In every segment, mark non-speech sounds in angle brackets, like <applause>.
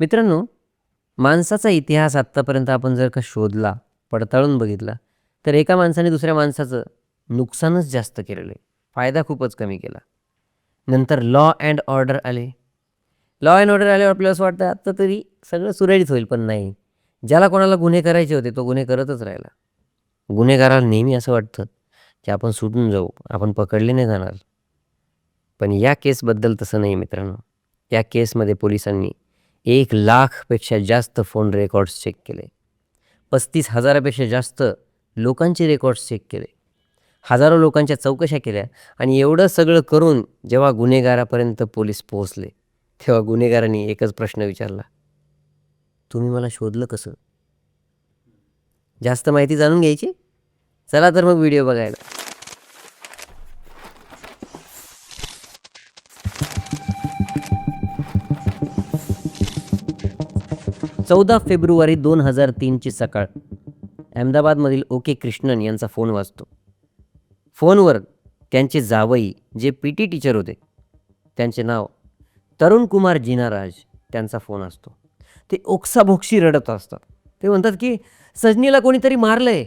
मित्रांनो माणसाचा इतिहास आत्तापर्यंत आपण जर का शोधला पडताळून बघितला तर एका माणसाने दुसऱ्या माणसाचं नुकसानच जास्त केलेलं आहे. फायदा खूपच कमी केला. नंतर लॉ अँड ऑर्डर आले. लॉ अँड ऑर्डर आल्यावर आपल्याला असं वाटतं आत्ता तरी सगळं सुरळीत होईल पण नाही. ज्याला कोणाला गुन्हे करायचे होते तो गुन्हे करतच राहिला. गुन्हेगाराला नेहमी असं वाटतं की आपण सुटून जाऊ आपण पकडले नाही जाणार. पण या केसबद्दल तसं नाही मित्रांनो. या केसमध्ये पोलिसांनी एक लाखपेक्षा जास्त फोन रेकॉर्ड्स चेक केले. पस्तीस हजारापेक्षा जास्त लोकांचे रेकॉर्ड्स चेक केले. हजारो लोकांच्या चौकशा केल्या आणि एवढं सगळं करून जेव्हा गुन्हेगारापर्यंत पोलीस पोहोचले तेव्हा गुन्हेगारांनी एकच प्रश्न विचारला. तुम्ही मला शोधलं कसं? जास्त माहिती जाणून घ्यायची? चला तर मग व्हिडिओ बघायला. चौदा फेब्रुवारी दोन हजार तीनची सकाळ. अहमदाबादमधील ओके कृष्णन यांचा फोन वाजतो. फोनवर त्यांचे जावई जे पी टी टीचर होते त्यांचे नाव तरुण कुमार जिनाराज त्यांचा फोन असतो. ते ओक्साभोक्षी रडत असतात. ते म्हणतात की सजनीला कोणीतरी मारलं आहे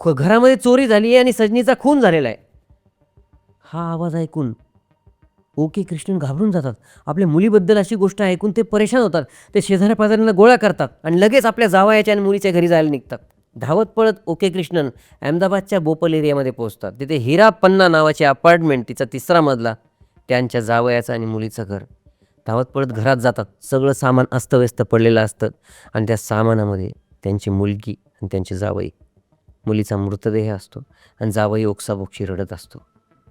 ख घरामध्ये चोरी झाली आहे आणि सजनीचा खून झालेला आहे. हा आवाज ऐकून ओके कृष्णन घाबरून जातात. आपल्या मुलीबद्दल अशी गोष्ट ऐकून ते परेशान होतात. ते शेजाऱ्या पाजाऱ्यांना गोळा करतात आणि लगेच आपल्या जावयाच्या आणि मुलीच्या घरी जायला निघतात. धावत पळत ओके कृष्णन अहमदाबादच्या बोपल एरियामध्ये पोहोचतात. तिथे हिरा पन्ना नावाचे अपार्टमेंट तिचा तिसरा मजला त्यांच्या जावयाचं आणि मुलीचं घर. धावत पळत घरात जातात. सगळं सामान अस्तव्यस्त पडलेलं असतं आणि त्या सामानामध्ये त्यांची मुलगी आणि त्यांची जावई. मुलीचा मृतदेह असतो आणि जावई ओक्साबोक्षी रडत असतो.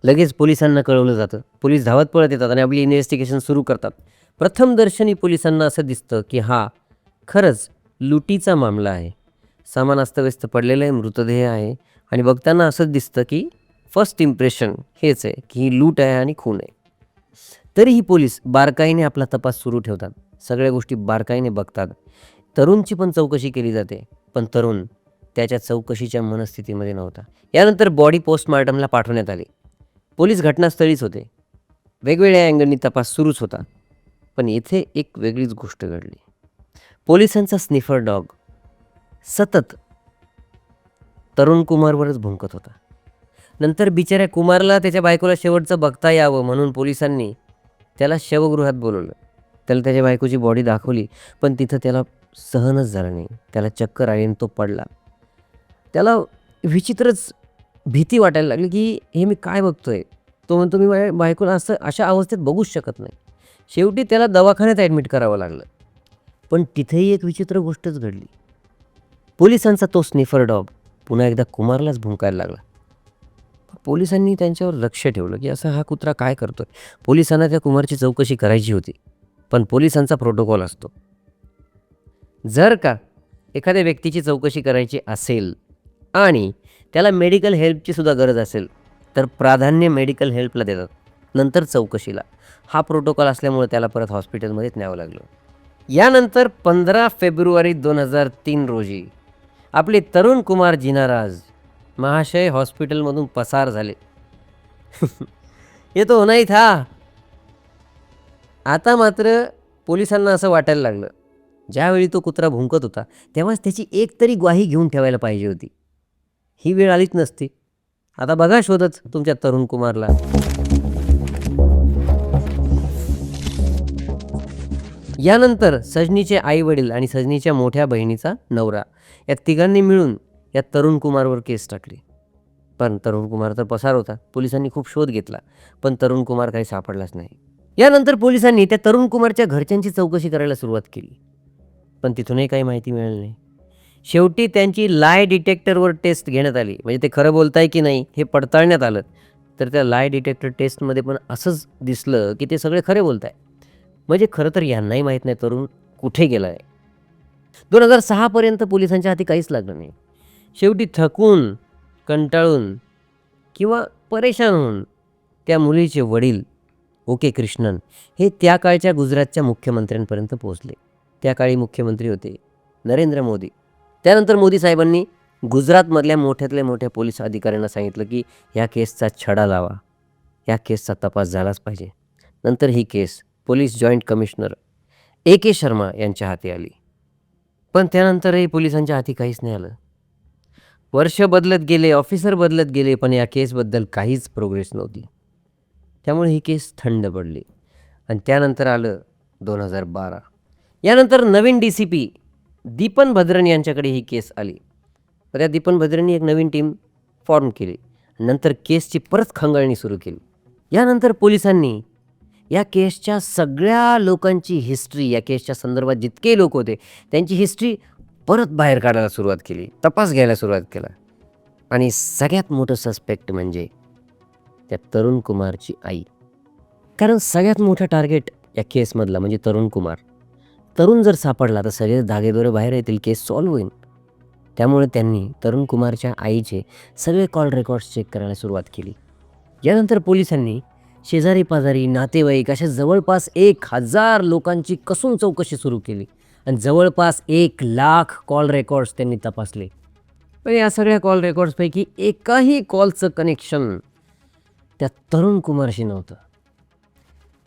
लगेच पोलिसांना कळवलं जातं. पोलीस धावत पळत येतात आणि आपली इन्व्हेस्टिगेशन सुरू करतात. प्रथमदर्शनी पोलिसांना असं दिसतं की हा खरंच लुटीचा मामला आहे. सामान अस्तव्यस्त पडलेलं आहे मृतदेह आहे आणि बघताना असंच दिसतं की फर्स्ट इम्प्रेशन हेच आहे की ही लूट आहे आणि खून आहे. तरीही पोलीस बारकाईने आपला तपास सुरू ठेवतात. सगळ्या गोष्टी बारकाईने बघतात. तरुणची पण चौकशी केली जाते पण तरुण त्याच्या चौकशीच्या मनस्थितीमध्ये नव्हता. यानंतर बॉडी पोस्टमार्टमला पाठवण्यात आली. पोलीस घटनास्थळीच होते. वेगवेगळ्या अँगलनी तपास सुरूच होता पण इथे एक वेगळीच गोष्ट घडली. पोलिसांचा स्निफर डॉग सतत तरुण कुमारवरच भुंकत होता. नंतर बिचाऱ्या कुमारला त्याच्या बायकोला शेवटचं बघता यावं म्हणून पोलिसांनी त्याला शवगृहात बोलवलं. त्याला त्याच्या बायकोची बॉडी दाखवली पण तिथं त्याला सहनच झालं नाही. त्याला चक्कर आली आणि तो पडला. त्याला विचित्रच भीती वाटायला लागली की हे मी काय बघतोय? तो म्हणतो मी माझ्या बायकोला असं अशा अवस्थेत बघूच शकत नाही. शेवटी त्याला दवाखान्यात ॲडमिट करावं लागलं. पण तिथेही एक विचित्र गोष्टच घडली. पोलिसांचा तो स्निफर डॉग पुन्हा एकदा कुमारलाच भुंकायला लागला. पोलिसांनी त्यांच्यावर लक्ष ठेवलं की असं हा कुत्रा काय करतोय? पोलिसांना त्या कुमारची चौकशी करायची होती पण पोलिसांचा प्रोटोकॉल असतो. जर का एखाद्या व्यक्तीची चौकशी करायची असेल आणि त्याला मेडिकल हेल्पची सुद्धा गरज असेल तर प्राधान्य मेडिकल हेल्पला देतात. नंतर चौकशीला. हा प्रोटोकॉल असल्यामुळे त्याला परत हॉस्पिटलमध्येच न्यावं लागलं. यानंतर पंधरा फेब्रुवारी दोन हजार तीन रोजी आपले तरुण कुमार जिनाराज महाशय हॉस्पिटलमधून पसार झाले. <laughs> येतो नाही था आता मात्र पोलिसांना असं वाटायला लागलं. ज्यावेळी तो कुत्रा भुंकत होता तेव्हाच त्याची एक तरी ग्वाही घेऊन ठेवायला पाहिजे होती. ही वेळ आलीच नसती. आता बघा शोधच तुमच्या तरुण कुमारला. यानंतर सजनीचे आई वडील आणि सजनीच्या मोठ्या बहिणीचा नवरा. या तिघांनी मिळून या तरुण कुमारवर केस टाकली. पण तरुण कुमार तर पसार होता. पोलिसांनी खूप शोध घेतला पण तरुण कुमार काही सापडलाच नाही. यानंतर पोलिसांनी त्या तरुण कुमारच्या घरच्यांची चौकशी करायला सुरुवात केली. पण तिथूनही काही माहिती मिळाली नाही. शेवटी त्यांची लाय डिटेक्टरवर टेस्ट घेण्यात आली. म्हणजे ते खरं बोलताय की नाही हे पडताळण्यात आलं. तर त्या लाय डिटेक्टर टेस्टमध्ये पण असंच दिसलं की ते सगळे खरे बोलत आहे म्हणजे खरं तर यांनाही माहीत नाही तरुण कुठे गेला आहे दोन हजार सहापर्यंत पोलिसांच्या हाती काहीच लागलं नाही. शेवटी थकून कंटाळून किंवा परेशान होऊन त्या मुलीचे वडील ओके कृष्णन हे त्या काळच्या गुजरातच्या मुख्यमंत्र्यांपर्यंत पोहोचले. त्या काळी मुख्यमंत्री होते नरेंद्र मोदी. त्यानंतर मोदी साहेबांनी गुजरातमधल्या मोठ्यातल्या मोठ्या पोलीस अधिकाऱ्यांना सांगितलं की ह्या केसचा छडा लावा. या केसचा तपास झालाच पाहिजे. नंतर ही case police joint commissioner A K Sharma यांच्या हाती आली. पण त्यानंतरही पोलिसांच्या हाती काहीच नाही आलं. वर्ष बदलत गेले ऑफिसर बदलत गेले पण या केसबद्दल काहीच प्रोग्रेस नव्हती. त्यामुळे ही केस थंड पडली. आणि त्यानंतर आलं दोन हजार बारा. यानंतर नवीन D C P Deepan Bhadran यांच्याकडे ही केस आली. तर त्या दीपन भद्रनी एक नवीन टीम फॉर्म केली. नंतर केसची परत खंगाळणी सुरू केली. यानंतर पोलिसांनी या केसच्या सगळ्या लोकांची हिस्ट्री या केसच्या संदर्भात जितके लोक होते त्यांची हिस्ट्री परत बाहेर काढायला सुरुवात केली. तपास घ्यायला सुरुवात केला. आणि सगळ्यात मोठं सस्पेक्ट म्हणजे त्या तरुण कुमारची आई. कारण सगळ्यात मोठं टार्गेट या केसमधला म्हणजे तरुण कुमार. तरुण जर सापडला तर सगळे धागेदोरे बाहेर येतील केस सॉल्व्ह होईल. त्यामुळे त्यांनी तरुण कुमारच्या आईचे सगळे कॉल रेकॉर्ड्स चेक करायला सुरुवात केली. यानंतर पोलिसांनी शेजारी पाजारी नातेवाईक अशा जवळपास एक हजार लोकांची कसून चौकशी सुरू केली आणि जवळपास एक लाख कॉल रेकॉर्ड्स त्यांनी तपासले. पण या सगळ्या कॉल रेकॉर्ड्सपैकी एकाही कॉलचं कनेक्शन त्या तरुण कुमारशी नव्हतं.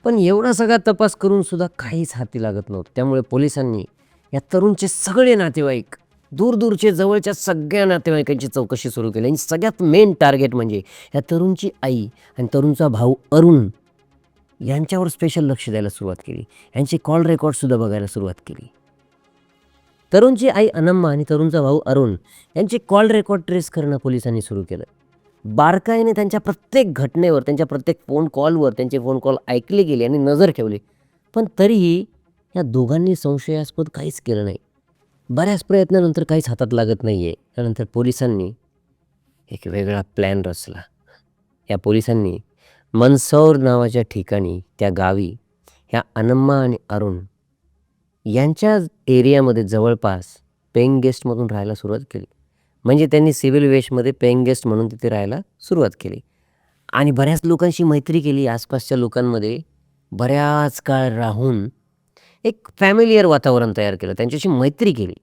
पण एवढा सगळा तपास करून सुद्धा काहीच हाती लागत नव्हतं. त्यामुळे पोलिसांनी या तरुणचे सगळे नातेवाईक दूरदूरचे जवळच्या सगळ्या नातेवाईकांची चौकशी सुरू केली. आणि सगळ्यात मेन टार्गेट म्हणजे या तरुणची आई आणि तरुणचा भाऊ अरुण यांच्यावर स्पेशल लक्ष द्यायला सुरुवात केली. यांचे कॉल रेकॉर्डसुद्धा बघायला सुरुवात केली. तरुणची आई अनम्मा आणि तरुणचा भाऊ अरुण यांचे कॉल रेकॉर्ड ट्रेस करणं पोलिसांनी सुरू केलं. बारकाईने त्यांच्या प्रत्येक घटनेवर त्यांच्या प्रत्येक फोन कॉलवर त्यांचे फोन कॉल ऐकले गेले आणि नजर ठेवली. पण तरीही या दोघांनी संशयास्पद काहीच केलं नाही. बऱ्याच प्रयत्नानंतर काहीच हातात लागत नाही आहे त्यानंतर पोलिसांनी एक वेगळा प्लॅन रचला. या पोलिसांनी मनसौर नावाच्या ठिकाणी त्या गावी ह्या अनम्मा आणि अरुण यांच्या एरियामध्ये जवळपास पेईंग गेस्टमधून राहायला सुरुवात केली. म्हणजे त्यांनी सिव्हिल वेशमध्ये पेईंग गेस्ट म्हणून तिथे राहायला सुरुवात केली. आणि बऱ्याच लोकांशी मैत्री केली आसपासच्या लोकांमध्ये. बऱ्याच काळ राहून एक फॅमिलियर वातावरण तयार केलं. त्यांच्याशी मैत्री केली.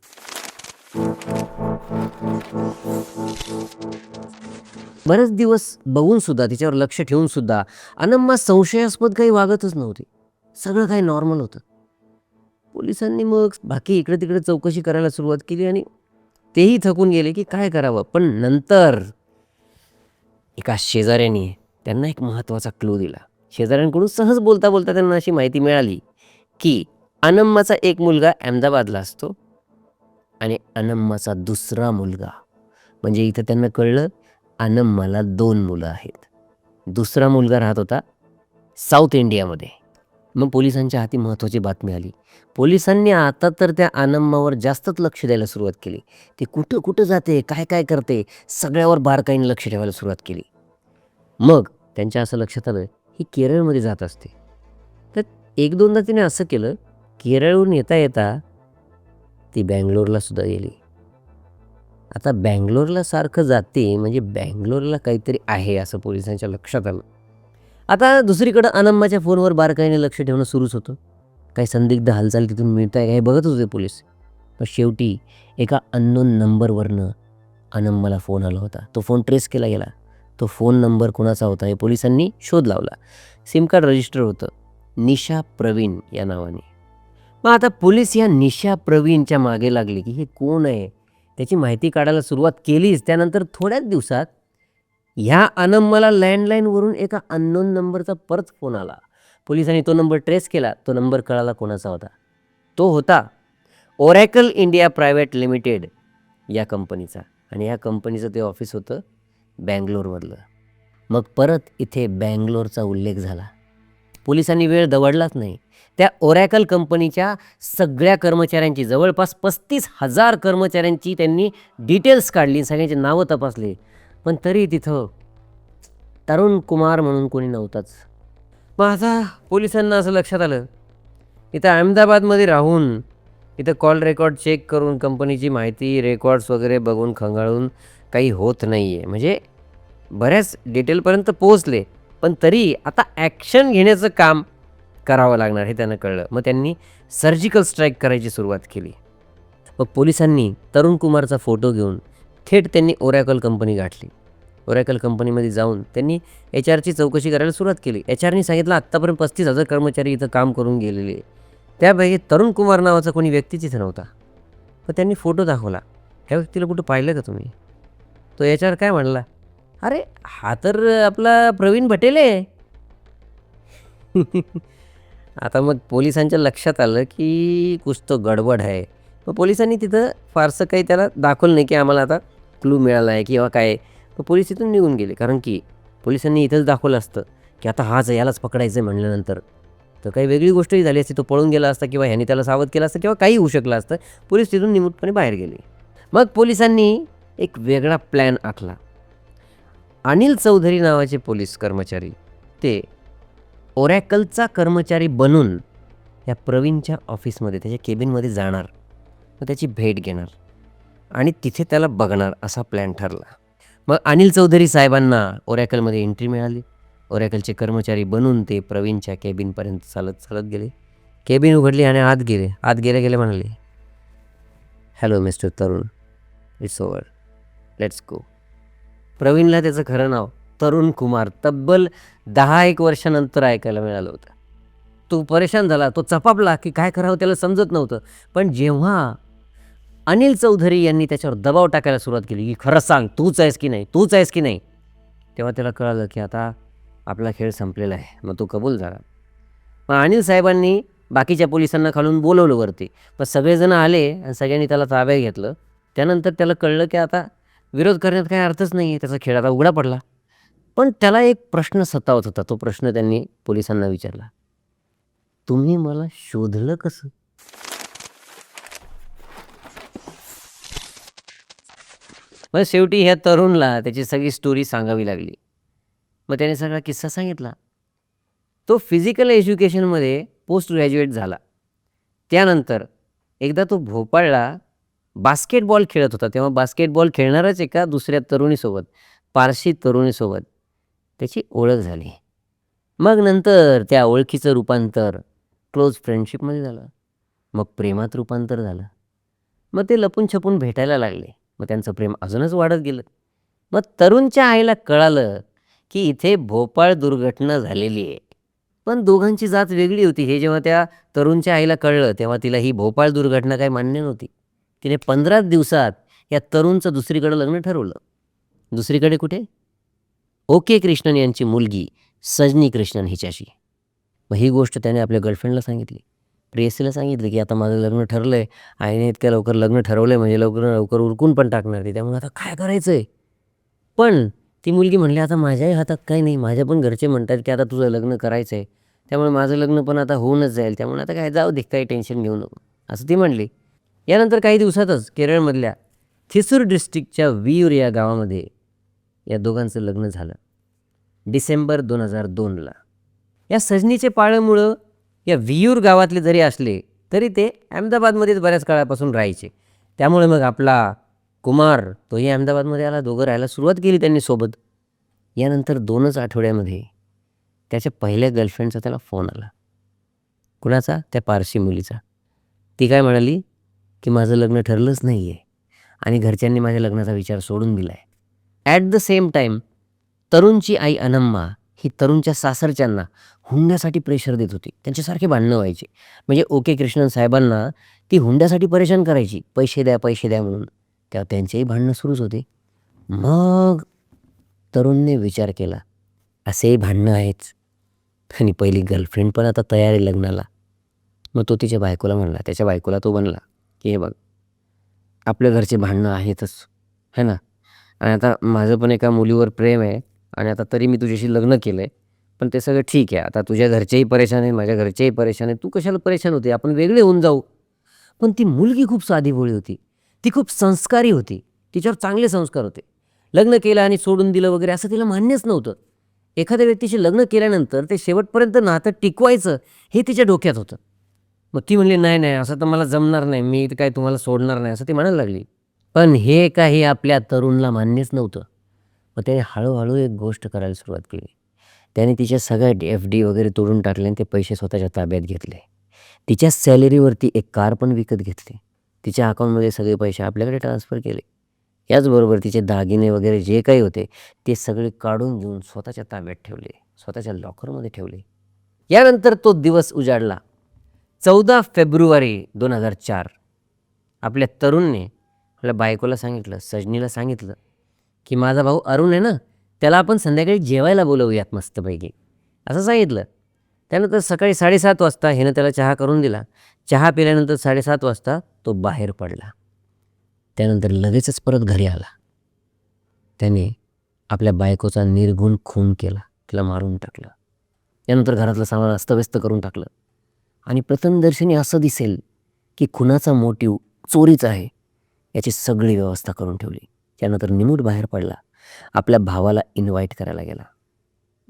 बरेच दिवस बघून सुद्धा तिच्यावर लक्ष ठेवून सुद्धा अनम्मा संशयास्पद काही वागतच नव्हती. सगळं काही नॉर्मल होतं. पोलिसांनी मग बाकी इकडे तिकडे चौकशी करायला सुरुवात केली आणि तेही थकून गेले की काय करावं? पण नंतर एका शेजाऱ्याने त्यांना एक महत्त्वाचा क्लू दिला. शेजाऱ्यांकडून सहज बोलता बोलता त्यांना अशी माहिती मिळाली की अनम्माचा एक मुलगा अहमदाबादला असतो आणि अनम्माचा दुसरा मुलगा. म्हणजे इथं त्यांना कळलं अनम्माला दोन मुलं आहेत. दुसरा मुलगा राहत होता साऊथ इंडियामध्ये. मग पोलिसांच्या हाती महत्त्वाची बातमी आली. पोलिसांनी आता तर त्या अनम्मावर जास्तच लक्ष द्यायला सुरुवात केली. ती कुठं कुठं जाते काय काय करते सगळ्यावर बारकाईने लक्ष ठेवायला सुरुवात केली. मग त्यांच्या असं लक्षात आलं ही केरळमध्ये जात असते. तर एक दोनदा तिने असं केलं केरळहून येता येता ती बँगलोरला सुद्धा गेली. आता बँगलोरला सारखं जाते म्हणजे बँगलोरला काहीतरी आहे असं पोलिसांच्या लक्षात आलं. आता दुसरीकडं अनम्माच्या फोनवर बारकाईने लक्ष ठेवणं सुरूच होतं. काही संदिग्ध हालचाल तिथून मिळत आहे हे बघत होते पोलीस. पण शेवटी एका अननोन नंबरवरनं अनम्माला फोन आला होता. तो फोन ट्रेस केला गेला. तो फोन नंबर कोणाचा होता हे पोलिसांनी शोध लावला. सिम कार्ड रजिस्टर होतं. निशा प्रवीण या नावाने. मग आता पोलीस या निशा प्रवीणच्या मागे लागले की हे कोण आहे? त्याची माहिती काढायला सुरुवात केलीच. त्यानंतर थोड्याच दिवसात ह्या अनम्माला लँडलाईनवरून एका अननोन नंबरचा परत फोन आला. पोलिसांनी तो नंबर ट्रेस केला. तो नंबर कळाला कोणाचा होता. तो होता ओरॅकल इंडिया प्रायव्हेट लिमिटेड या कंपनीचा आणि या कंपनीचं ते ऑफिस होतं बँगलोरमधलं. मग परत इथे बँगलोरचा उल्लेख झाला. पोलिसांनी वेळ दवडलाच नाही. त्या ओरॅकल कंपनीच्या सगळ्या कर्मचाऱ्यांची जवळपास पस्तीस हजार कर्मचाऱ्यांची त्यांनी डिटेल्स काढली सगळ्यांची नावं तपासली. पण तरी तिथं तरुण कुमार म्हणून कोणी नव्हताच. मग आता पोलिसांना असं लक्षात आलं इथं अहमदाबादमध्ये राहून इथं कॉल रेकॉर्ड चेक करून कंपनीची माहिती रेकॉर्ड्स वगैरे बघून खंगाळून काही होत नाही आहे म्हणजे बऱ्याच डिटेलपर्यंत पोहोचले पण तरी आता ॲक्शन घेण्याचं काम करावं लागणार हे त्यांना कळलं. मग त्यांनी सर्जिकल स्ट्राईक करायची सुरुवात केली. मग पोलिसांनी तरुण कुमारचा फोटो घेऊन थेट त्यांनी ओरॅकल कंपनी गाठली. ओरॅकल कंपनीमध्ये जाऊन त्यांनी एच आरची चौकशी करायला सुरुवात केली. एच आरनी सांगितलं आत्तापर्यंत पस्तीस हजार कर्मचारी इथं काम करून गेलेले त्यापैकी तरुण कुमार नावाचा कोणी व्यक्ती तिथे नव्हता. पण त्यांनी फोटो दाखवला. ह्या व्यक्तीला कुठं पाहिलं का तुम्ही? तो एच आर काय म्हणला अरे हा तर आपला प्रवीण भटेल आहे. <laughs> आता मग पोलिसांच्या लक्षात आलं की कुछ तो गडबड आहे. मग पोलिसांनी तिथं फारसं काही त्याला दाखवलं नाही की आम्हाला आता क्लू मिळाला आहे किंवा काय आहे. मग पोलीस तिथून निघून गेले. कारण की पोलिसांनी इथंच दाखवलं असतं की आता हाच यालाच पकडायचं आहे म्हणल्यानंतर तर काही वेगळी गोष्टही झाली असती. तो पळून गेला असता किंवा ह्याने त्याला सावध केला असतं किंवा काही होऊ शकलं असतं. पोलीस तिथून निमूटपणे बाहेर गेले. मग पोलिसांनी एक वेगळा प्लॅन आखला. अनिल चौधरी नावाचे पोलीस कर्मचारी ते ओरॅकलचा कर्मचारी बनून या प्रवीणच्या ऑफिसमध्ये त्याच्या केबिनमध्ये जाणार. व त्याची भेट घेणार. आणि तिथे त्याला बघणार असा प्लॅन ठरला. मग अनिल चौधरी साहेबांना ओरॅकलमध्ये एंट्री मिळाली. ओरॅकलचे कर्मचारी बनून ते प्रवीणच्या केबिनपर्यंत चालत चालत गेले. केबिन उघडली आणि आत गेले. आत गेले गेले म्हणाले hello mister Tarun it's over let's go प्रवीणला त्याचं खरं नाव तरुण कुमार तब्बल दहा एक वर्षानंतर ऐकायला मिळालं होतं. तो परेशान झाला. तो चपापला की काय करावं त्याला समजत नव्हतं. पण जेव्हा अनिल चौधरी यांनी त्याच्यावर दबाव टाकायला सुरुवात केली की खरं सांग तूच आहेस की नाही तूच आहेस की नाही? तेव्हा त्याला कळालं की आता आपला खेळ संपलेला आहे मग तो कबूल झाला. मग अनिल साहेबांनी बाकीच्या पोलिसांना खालून बोलवलं वरती. मग सगळेजण आले आणि सगळ्यांनी त्याला ताब्यात घेतलं. त्यानंतर त्याला कळलं की आता विरोध करण्यात काही अर्थच नाही आहे त्याचा खेळ आता उघडा पडला. पण त्याला एक प्रश्न सतावत होता तो प्रश्न त्यांनी पोलिसांना विचारला. तुम्ही मला शोधलं कसं? मग शेवटी ह्या तरुणला त्याची सगळी स्टोरी सांगावी लागली. मग त्याने सगळा किस्सा सांगितला. तो फिजिकल एज्युकेशनमध्ये पोस्ट ग्रॅज्युएट झाला. त्यानंतर एकदा तो भोपाळला बास्केटबॉल खेळत होता. तेव्हा बास्केटबॉल खेळणारच एका दुसऱ्या तरुणीसोबत पारशी तरुणीसोबत. त्याची ओळख झाली. मग नंतर त्या ओळखीचं रूपांतर क्लोज फ्रेंडशिपमध्ये झालं. मग प्रेमात रूपांतर झालं. मग ते लपून छपून भेटायला लागले. मग त्यांचं प्रेम अजूनच वाढत गेलं. मग तरुणच्या आईला कळालं की इथे भोपाळ दुर्घटना झालेली आहे. पण दोघांची जात वेगळी होती. हे जेव्हा त्या तरुणच्या आईला कळलं तेव्हा तिला ही भोपाळ दुर्घटना काही मान्य नव्हती. तिने पंधरा दिवसात या तरुणचं दुसरीकडे लग्न ठरवलं. दुसरीकडे कुठे? ओके कृष्णन यांची मुलगी सजनी कृष्णन हिच्याशी. मग ही गोष्ट त्याने आपल्या गर्लफ्रेंडला सांगितली. प्रेयसीला सांगितलं की आता माझं लग्न ठरलं आहे आईने इतक्या लवकर लग्न ठरवलं आहे म्हणजे लवकर लवकर उरकून पण टाकणार ती त्यामुळे आता काय करायचं आहे पण ती मुलगी म्हणली आता माझ्याही हातात काही नाही. माझ्या पण घरचे म्हणतात की आता तुझं लग्न करायचं आहे त्यामुळे माझं लग्न पण आता होऊनच जाईल. त्यामुळे आता काय जाऊ दे काही टेन्शन घेऊ नको. असं ती म्हणली. यानंतर काही दिवसातच केरळमधल्या थिसूर डिस्ट्रिक्टच्या वीर या गावामध्ये या दोघांचं लग्न झालं. डिसेंबर दोन हजार दोनला. या सजनीचे पाळमुळं या वियूर गावातले जरी असले तरी ते अहमदाबादमध्येच बऱ्याच काळापासून राहायचे. त्यामुळे मग आपला कुमार तोही अहमदाबादमध्ये आला दोघं राहायला सुरुवात केली त्यांनी सोबत. यानंतर दोनच आठवड्यामध्ये त्याच्या पहिल्या गर्लफ्रेंडचा त्याला फोन आला. कुणाचा? त्या पारशी मुलीचा. ती काय म्हणाली की माझं लग्न ठरलंच नाही आहे आणि घरच्यांनी माझ्या लग्नाचा विचार सोडून दिला आहे ॲट द सेम टाईम तरुणची आई अनम्मा ही तरुणच्या सासरच्यांना हुंड्यासाठी प्रेशर देत होती. त्यांच्यासारखे भांडणं व्हायचे. म्हणजे ओके कृष्णन साहेबांना ती हुंड्यासाठी परेशान करायची. पैसे द्या पैसे द्या म्हणून. तेव्हा त्यांचेही भांडणं सुरूच होते. मग तरुणने विचार केला असेही भांडणं आहेच. आणि पहिली गर्लफ्रेंड पण आता तयार आहे लग्नाला. मग तो तिच्या बायकोला म्हणला त्याच्या बायकोला तो म्हणला की हे बघ आपल्या घरचे भांडणं आहेतच. है ना? आणि आता माझं पण एका मुलीवर प्रेम आहे. आणि आता तरी मी तुझ्याशी लग्न केलं आहे पण ते सगळं ठीक आहे. आता तुझ्या घरचेही परेशान आहे माझ्या घरचेही परेशान आहे तू कशाला परेशान होते? आपण वेगळे होऊन जाऊ. पण ती मुलगी खूप साधीभोळी होती. ती खूप संस्कारी होती. तिच्यावर चांगले संस्कार होते. लग्न केलं आणि सोडून दिलं वगैरे असं तिला मान्यच नव्हतं. एखाद्या व्यक्तीशी लग्न केल्यानंतर ते शेवटपर्यंत नातं टिकवायचं हे तिच्या डोक्यात होतं. मग ती म्हणली नाही नाही असं तर मला जमणार नाही. मी काय तुम्हाला सोडणार नाही असं ती म्हणायला लागली. पण हे काही आपल्या तरुणला मान्यच नव्हतं. मग त्याने हळूहळू एक गोष्ट करायला सुरुवात केली. त्याने तिच्या सगळ्या एफ डी वगैरे तोडून टाकले आणि ते पैसे स्वतःच्या ताब्यात घेतले. तिच्या सॅलरीवरती एक कार पण विकत घेतली. तिच्या अकाउंटमध्ये सगळे पैसे आपल्याकडे ट्रान्सफर केले. याचबरोबर तिचे दागिने वगैरे जे काही होते ते सगळे काढून घेऊन स्वतःच्या ताब्यात ठेवले स्वतःच्या लॉकरमध्ये ठेवले. यानंतर तो दिवस उजाडला. चौदा फेब्रुवारी दोन हजार चार. आपल्या तरुणने आपल्या बायकोला सांगितलं सजनीला सांगितलं की माझा भाऊ अरुण आहे ना त्याला आपण संध्याकाळी जेवायला बोलवूयात मस्तपैकी. असं सांगितलं. त्यानंतर सकाळी साडेसात वाजता हिनं त्याला चहा करून दिला. चहा पिल्यानंतर साडेसात वाजता तो बाहेर पडला. त्यानंतर लगेचच परत घरी आला. त्याने आपल्या बायकोचा निर्गुण खून केला. तिला मारून टाकलं. त्यानंतर घरातलं सामान अस्तव्यस्त करून टाकलं. आणि प्रथमदर्शनी असं दिसेल की खुनाचा मोटिव चोरीच आहे याची सगळी व्यवस्था करून ठेवली. त्यानंतर निमूट बाहेर पडला. आपल्या भावाला इन्व्हाइट करायला गेला.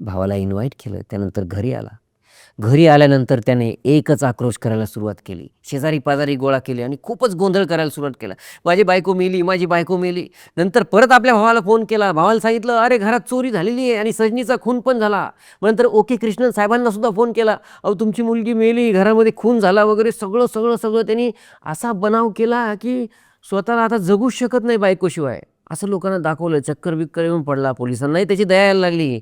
भावाला इन्व्हाइट केलं त्यानंतर घरी आला. घरी आल्यानंतर त्याने एकच आक्रोश करायला सुरुवात केली. शेजारी पाजारी गोळा केली आणि खूपच गोंधळ करायला सुरुवात केला. माझी बायको मेली माझी बायको मेली. नंतर परत आपल्या भावाला फोन केला. भावाला सांगितलं अरे घरात चोरी झालेली आहे आणि सजनीचा खून पण झाला. नंतर ओके कृष्णन साहेबांना सुद्धा फोन केला. अहो तुमची मुलगी मेली घरामध्ये खून झाला वगैरे सगळं सगळं सगळं. त्यांनी असा बनाव केला की स्वतःला आता जगूच शकत नाही बायकोशिवाय. असं लोकांना दाखवलं चक्कर बिक्कर येऊन पडला पोलिसांनाही त्याची दया यायला लागली.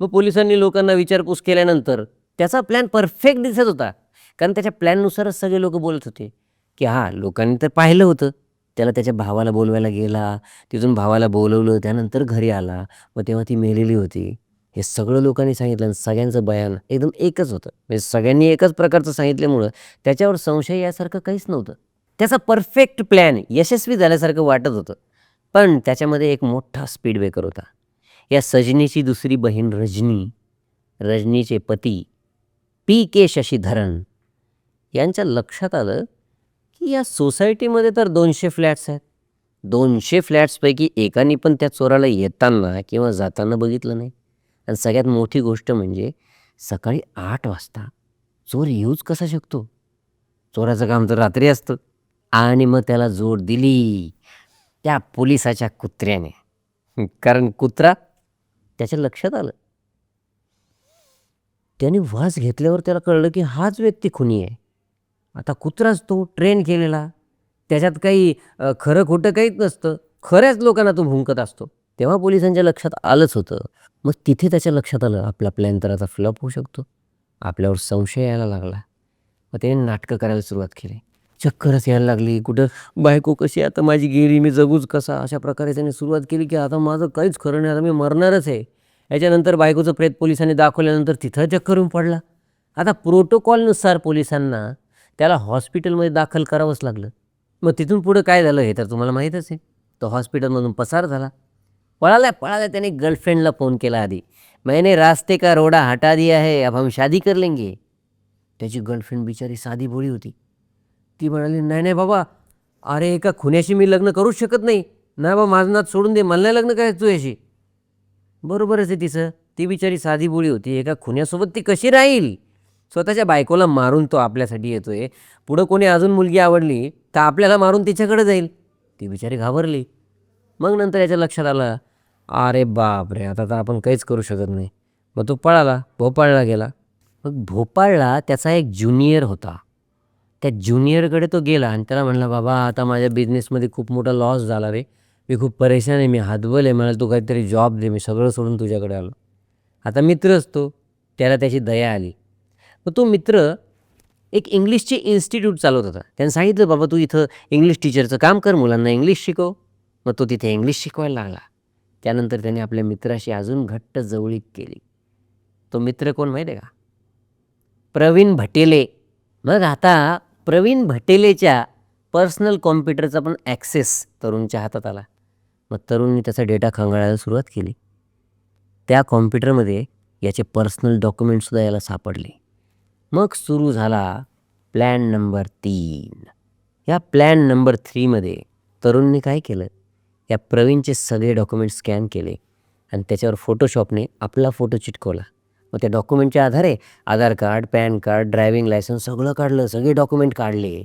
मग पोलिसांनी लोकांना विचारपूस केल्यानंतर त्याचा प्लॅन परफेक्ट दिसत होता. कारण त्याच्या प्लॅननुसारच सगळे लोक बोलत होते की हां लोकांनी तर पाहिलं होतं. त्याला त्याच्या भावाला बोलवायला गेला. तिथून भावाला बोलवलं. त्यानंतर घरी आला. मग तेव्हा ती मेलेली होती. हे सगळं लोकांनी सांगितलं आणि सगळ्यांचं बयान एकदम एकच होतं. म्हणजे सगळ्यांनी एकच प्रकारचं सांगितल्यामुळं त्याच्यावर संशय यासारखं काहीच नव्हतं. त्याचा परफेक्ट प्लॅन यशस्वी झाल्यासारखं वाटत होतं. पण त्याच्यामध्ये एक मोठा स्पीड ब्रेकर होता. या सजनीची दुसरी बहीण रजनी रजनीचे पती पी के शशीधरन यांच्या लक्षात आलं की या सोसायटीमध्ये तर दोनशे फ्लॅट्स आहेत. दोनशे फ्लॅट्सपैकी एकाने पण त्या चोराला येताना किंवा जाताना बघितलं नाही. आणि सगळ्यात मोठी गोष्ट म्हणजे सकाळी आठ वाजता चोर येऊच कसा शकतो? चोराचं काम तर रात्री असतं. आणि मग त्याला जोड दिली. त्या पोलिसाच्या कुत्र्याने. कारण कुत्रा त्याच्या लक्षात आलं. त्याने वास घेतल्यावर त्याला कळलं की हाच व्यक्ती खुनी आहे. आता कुत्राच तो ट्रेन केलेला. त्याच्यात काही खरं खोटं काहीच नसतं. खऱ्याच लोकांना तो भुंकत असतो. तेव्हा पोलिसांच्या लक्षात आलंच होतं. मग तिथे त्याच्या लक्षात आलं. आपला प्लॅन तर आता फ्लॉप होऊ शकतो. आपल्यावर संशय यायला लागला. मग त्याने नाटकं करायला सुरुवात केली. चक्करच यायला लागली. कुठं? बायको कशी? आता माझी गेली मी जगूच कसा? अशा प्रकारे त्याने सुरुवात केली की आता माझं काहीच खरं नाही. आता मी मरणारच आहे. याच्यानंतर बायकोचं प्रेत पोलिसांनी दाखवल्यानंतर तिथं चक्कर येऊन पडला. आता प्रोटोकॉलनुसार पोलिसांना त्याला हॉस्पिटलमध्ये दाखल करावंच लागलं. मग तिथून पुढं काय झालं हे तर तुम्हाला माहीतच आहे. तो हॉस्पिटलमधून पसार झाला. पळाला पळाला त्याने गर्लफ्रेंडला फोन केला आधी. मैंने रास्ते का रोडा हटा दिया है? अब हम शादी कर लेंगे. त्याची गर्लफ्रेंड बिचारी साधी भोळी होती. ती म्हणाली नाही नाही बाबा अरे एका खुन्याशी मी लग्न करूच शकत नाही. नाही बाबा माझं नात सोडून दे मला नाही लग्न काय तुझ्याशी. बरोबरच आहे तिचं. ती बिचारी साधी बोळी होती एका खुन्यासोबत ती कशी राहील? स्वतःच्या बायकोला मारून तो आपल्यासाठी येतोय. पुढं कोणी अजून मुलगी आवडली तर आपल्याला मारून तिच्याकडे जाईल. ती बिचारी घाबरली. मग नंतर याच्या लक्षात आलं अरे बापरे आता तर आपण काहीच करू शकत नाही. मग तो पळाला भोपाळला गेला. मग भोपाळला त्याचा एक ज्युनियर होता. त्या ज्युनियरकडे तो गेला आणि त्याला म्हणला बाबा आता माझ्या बिझनेसमध्ये खूप मोठा लॉस झाला रे. मी खूप परेशान आहे मी हातबल आहे मला तू काहीतरी जॉब दे मी सगळं सोडून तुझ्याकडे आलो. आता मित्रच तो त्याला त्याची दया आली. मग तो मित्र एक इंग्लिशची इन्स्टिट्यूट चालवत होता. त्यानं सांगितलं बाबा तू इथं इंग्लिश टीचरचं काम कर मुलांना इंग्लिश शिकव. मग तो तिथे इंग्लिश शिकवायला लागला. त्यानंतर त्याने आपल्या मित्राशी अजून घट्ट जवळीक केली. तो मित्र कोण माहिती आहे का? प्रवीण भटेले. मग आता प्रवीण भटेलेच्या पर्सनल कॉम्प्युटरचा पण ॲक्सेस तरुणच्या हातात आला. मग तरुणने त्याचा डेटा खंगाळायला सुरुवात केली. त्या कॉम्प्युटरमध्ये याचे पर्सनल डॉक्युमेंटसुद्धा याला सापडले. मग सुरू झाला प्लॅन नंबर तीन. या प्लॅन नंबर थ्रीमध्ये तरुणने काय केलं? या प्रवीणचे सगळे डॉक्युमेंट स्कॅन केले आणि त्याच्यावर फोटोशॉपने आपला फोटो चिटकवला. मग त्या डॉक्युमेंटच्या आधारे Aadhaar card PAN card driving licence सगळं काढलं सगळे डॉक्युमेंट काढले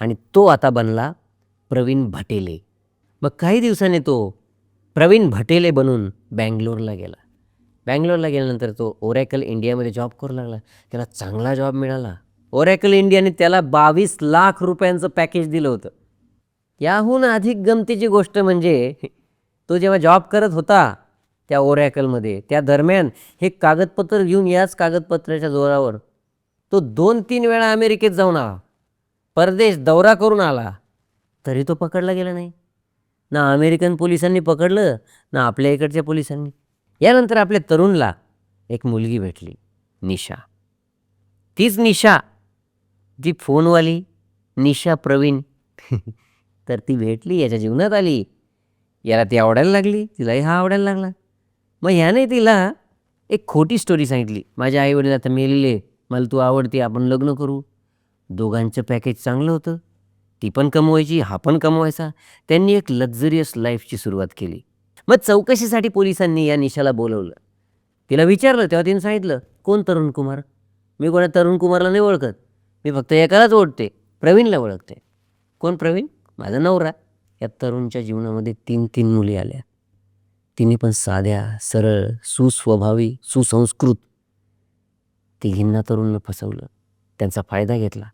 आणि तो आता बनला प्रवीण भटेले. मग काही दिवसांनी तो प्रवीण भटेले बनून बँगलोरला गेला. बँगलोरला गेल्यानंतर तो ओरॅकल इंडियामध्ये जॉब करू लागला. त्याला चांगला जॉब मिळाला. ओरॅकल इंडियाने त्याला बावीस लाख रुपयांचं पॅकेज दिलं होतं. याहून अधिक गमतीची गोष्ट म्हणजे तो जेव्हा जॉब करत होता त्या ओरॅकलमध्ये. त्या दरम्यान हे कागदपत्र घेऊन याच कागदपत्राच्या जोरावर. तो दोन तीन वेळा अमेरिकेत जाऊन आला. परदेश दौरा करून आला. तरी तो पकडला गेला नाही. ना अमेरिकन पोलिसांनी पकडलं ना आपल्या इकडच्या पोलिसांनी. यानंतर आपल्या तरुणला एक मुलगी भेटली निशा. तीच निशा जी फोनवाली निशा प्रवीण. <laughs> तर ती भेटली याच्या जीवनात आली. याला ती आवडायला लागली तिलाही हा आवडायला लागला. मग ह्याने तिला एक खोटी स्टोरी सांगितली. माझ्या आईवडील आता मेलेले मला तू आवडते. आपण लग्न करू. दोघांचं पॅकेज चांगलं होतं. ती पण कमवायची हा पण कमवायचा. त्यांनी एक लक्झरियस लाईफची सुरुवात केली. मग चौकशीसाठी पोलिसांनी या निशाला बोलवलं. तिला विचारलं तेव्हा तिने सांगितलं कोण तरुण कुमार? मी कोणा तरुण कुमारला नाही ओळखत. मी फक्त एकालाच ओळखते. प्रवीणला ओळखते. कोण प्रवीण? माझा नवरा. या तरुणच्या जीवनामध्ये तीन तीन मुली आल्या. तिने पण साध्या सरळ सुस्वभावी सुसंस्कृत. तिघींना तरुणनं फसवलं. त्यांचा फायदा घेतला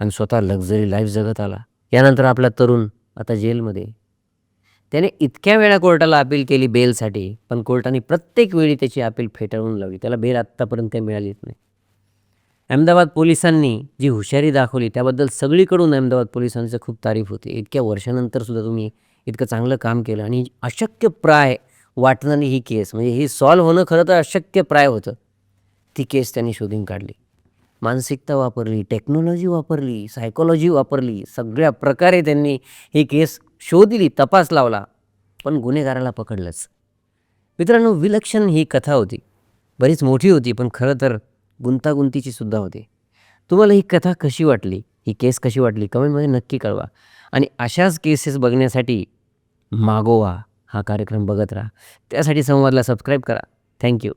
आणि स्वतः लक्झरी लाईफ जगत आला. यानंतर आपला तरुण आता जेलमध्ये. त्याने इतक्या वेळा कोर्टाला अपील केली बेलसाठी पण कोर्टाने प्रत्येक वेळी त्याची अपील फेटाळून लावली. त्याला बेल आत्तापर्यंत काही मिळालीच नाही. अहमदाबाद पोलिसांनी जी हुशारी दाखवली त्याबद्दल सगळीकडून अहमदाबाद पोलिसांचं खूप तारीफ होती. इतक्या वर्षानंतर सुद्धा तुम्ही इतकं चांगलं काम केलं आणि अशक्य प्राय वाटणारी ही केस. म्हणजे ही सॉल्व्ह होणं खरं तर अशक्य प्राय होतं. ती केस त्यांनी शोधून काढली. मानसिकता वापरली टेक्नॉलॉजी वापरली सायकोलॉजी वापरली सगळ्या प्रकारे त्यांनी ही केस शोधली तपास लावला. पण गुन्हेगाराला पकडलंच. मित्रांनो विलक्षण ही कथा होती. बरीच मोठी होती पण खरं तर गुंतागुंतीची सुद्धा होती. तुम्हाला ही कथा कशी वाटली? ही केस कशी वाटली? कमेंटमध्ये नक्की कळवा. आणि अशाच केसेस बघण्यासाठी मागोवा. हा कार्यक्रम बघत राहा. त्यासाठी संवादला सबस्क्राईब करा. थँक्यू